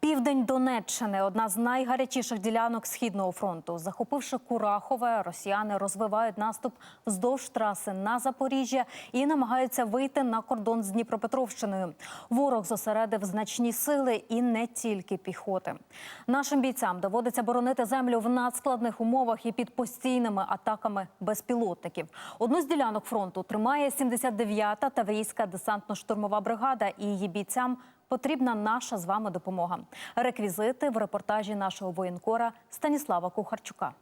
Південь Донеччини одна з найгарячіших ділянок східного фронту. Захопивши Курахове, росіяни розвивають наступ вздовж траси на Запоріжжя і намагаються вийти на кордон з Дніпропетровщиною. Ворог зосередив значні сили і не тільки піхоти. Нашим бійцям доводиться боронити землю в надскладних умовах і під постійними атаками безпілотників. Одну з ділянок фронту тримає 79-та Таврійська десантно-штурмова бригада, і її бійцям потрібна наша з вами допомога. Реквізити в репортажі нашого воєнкора Станіслава Кухарчука.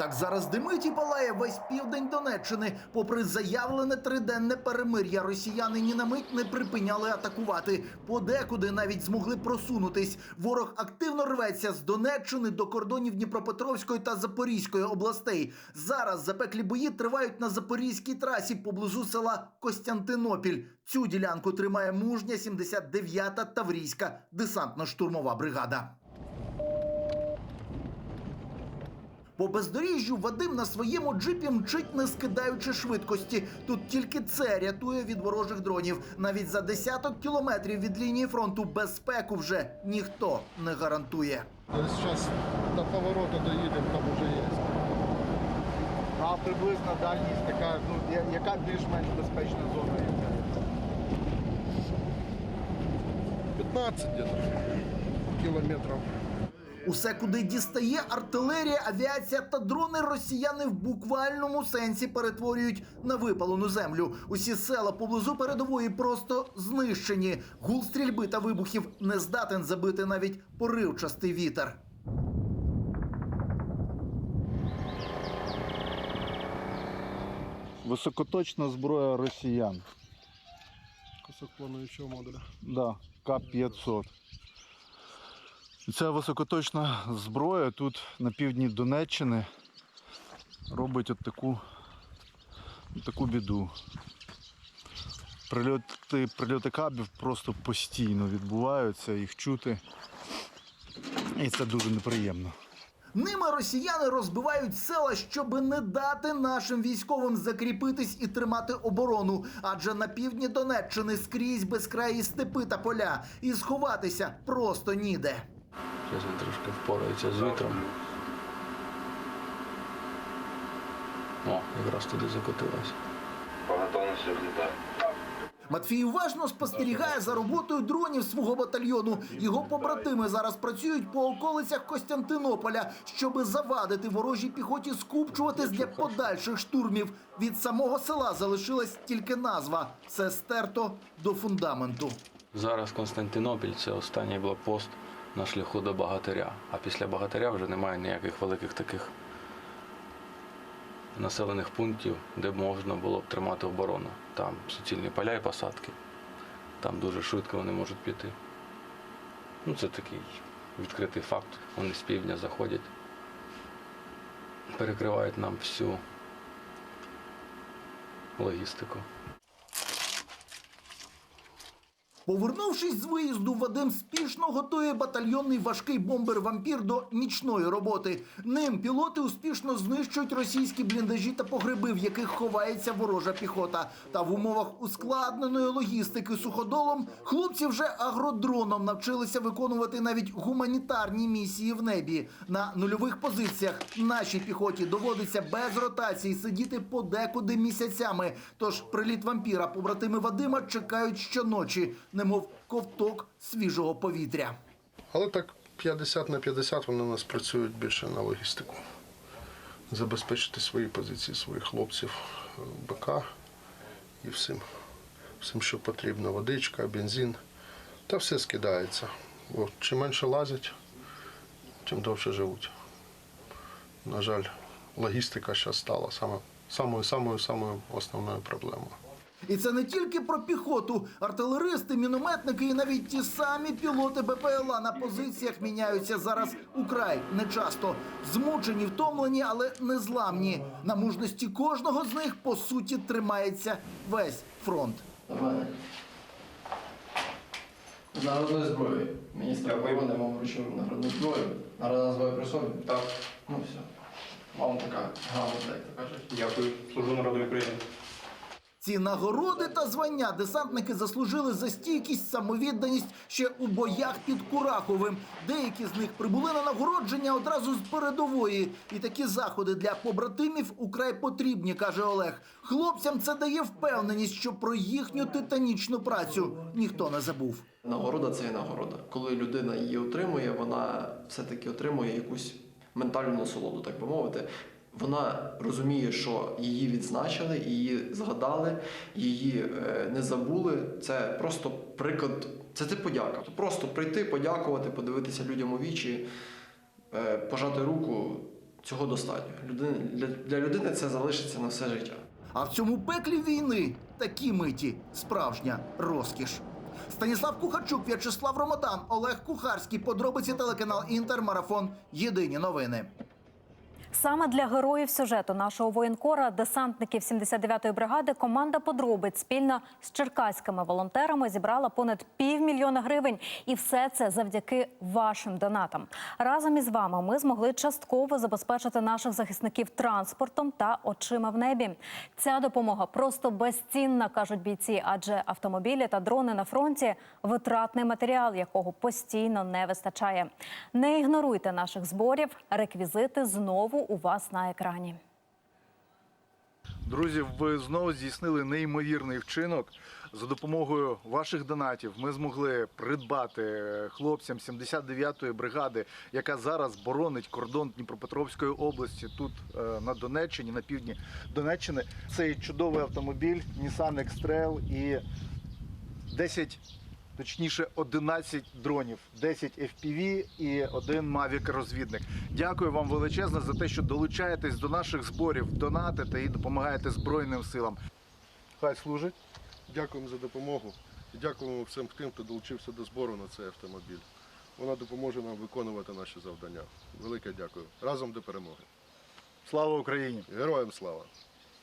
Так зараз димить і палає весь південь Донеччини. Попри заявлене триденне перемир'я, росіяни ні на мить не припиняли атакувати. Подекуди навіть змогли просунутись. Ворог активно рветься з Донеччини до кордонів Дніпропетровської та Запорізької областей. Зараз запеклі бої тривають на запорізькій трасі поблизу села Костянтинопіль. Цю ділянку тримає мужня 79-та Таврійська десантно-штурмова бригада. По бездоріжжю Вадим на своєму джипі мчить, не скидаючи швидкості. Тут тільки це рятує від ворожих дронів. Навіть за десяток кілометрів від лінії фронту безпеку вже ніхто не гарантує. Зараз до поворота доїдемо, там вже є. А приблизна дальність така, ну яка більш-менш безпечна зона є? 15 где-то кілометрів. Усе, куди дістає артилерія, авіація та дрони, росіяни в буквальному сенсі перетворюють на випалену землю. Усі села поблизу передової просто знищені. Гул стрільби та вибухів не здатен забити навіть поривчастий вітер. Високоточна зброя росіян. Кусок плануючого модуля. Да, К-500. Ця високоточна зброя тут на півдні Донеччини робить от таку, от таку біду. Прильоти, прильоти кабів просто постійно відбуваються, їх чути. І це дуже неприємно. Ними росіяни розбивають села, щоби не дати нашим військовим закріпитись і тримати оборону. Адже на півдні Донеччини скрізь безкраї степи та поля, і сховатися просто ніде. Зараз він трошки впорається з вітром. О, якраз туди закотилась. По готовності влітати. Матвій уважно спостерігає за роботою дронів свого батальйону. Його побратими зараз працюють по околицях Костянтинополя, щоби завадити ворожій піхоті скупчуватись для подальших штурмів. Від самого села залишилась тільки назва. Це стерто до фундаменту. Зараз Константинопіль це останній блокпост на шляху до Багатиря. А після Багатиря вже немає ніяких великих таких населених пунктів, де можна було б тримати оборону. Там суцільні поля і посадки. Там дуже швидко вони можуть піти. Ну, це такий відкритий факт. Вони з півдня заходять, перекривають нам всю логістику. Повернувшись з виїзду, Вадим спішно готує батальйонний важкий бомбер-вампір до нічної роботи. Ним пілоти успішно знищують російські бліндажі та погреби, в яких ховається ворожа піхота. Та в умовах ускладненої логістики суходолом хлопці вже агродроном навчилися виконувати навіть гуманітарні місії в небі. На нульових позиціях нашій піхоті доводиться без ротації сидіти подекуди місяцями. Тож приліт вампіра побратими Вадима чекають щоночі, немов ковток свіжого повітря. Але так 50 на 50 вони у нас працюють більше на логістику. Забезпечити свої позиції, своїх хлопців, е, БК і всім, всім, що потрібно. Водичка, бензин. Та все скидається. Бо чим менше лазять, тим довше живуть. На жаль, логістика зараз стала самою, самою, самою основною проблемою. І це не тільки про піхоту. Артилеристи, мінометники і навіть ті самі пілоти БПЛА на позиціях міняються зараз украй нечасто. Змучені, втомлені, але незламні. На мужності кожного з них по суті тримається весь фронт. Народної зброї. Міністра оборони вам вручив народну зброю. Народна зброя при собі? Так. Ну все. Вам така грамота, як то кажуть. Дякую. Служу народу України. Ці нагороди та звання десантники заслужили за стійкість, самовідданість ще у боях під Кураховим. Деякі з них прибули на нагородження одразу з передової. І такі заходи для побратимів украй потрібні, каже Олег. Хлопцям це дає впевненість, що про їхню титанічну працю ніхто не забув. Нагорода це є нагорода. Коли людина її отримує, вона все-таки отримує якусь ментальну насолоду, так би мовити. Вона розуміє, що її відзначили, її згадали, її е, не забули. Це просто приклад, це ти подяка. Просто прийти, подякувати, подивитися людям у вічі, е, пожати руку. Цього достатньо. Для людини це залишиться на все життя. А в цьому пеклі війни такі миті справжня розкіш. Станіслав Кухарчук, В'ячеслав Ромадан, Олег Кухарський. Подробиці телеканал Інтер. Марафон. Єдині новини. Саме для героїв сюжету нашого воєнкора, десантників 79-ї бригади, команда подробиць спільно з черкаськими волонтерами зібрала понад півмільйона гривень. І все це завдяки вашим донатам. Разом із вами ми змогли частково забезпечити наших захисників транспортом та очима в небі. Ця допомога просто безцінна, кажуть бійці, адже автомобілі та дрони на фронті витратний матеріал, якого постійно не вистачає. Не ігноруйте наших зборів. Реквізити знову у вас на екрані. Друзі, ви знову здійснили неймовірний вчинок. За допомогою ваших донатів ми змогли придбати хлопцям 79-ї бригади, яка зараз боронить кордон Дніпропетровської області тут е, на Донеччині, на півдні Донеччини. Цей чудовий автомобіль Nissan X-Trail і 10, точніше 11 дронів, 10 FPV і один Mavic розвідник. Дякую вам величезно за те, що долучаєтесь до наших зборів, донатите і допомагаєте Збройним силам. Хай служить. Дякуємо за допомогу і дякуємо всім тим, хто долучився до збору на цей автомобіль. Вона допоможе нам виконувати наші завдання. Велике дякую. Разом до перемоги. Слава Україні! Героям слава!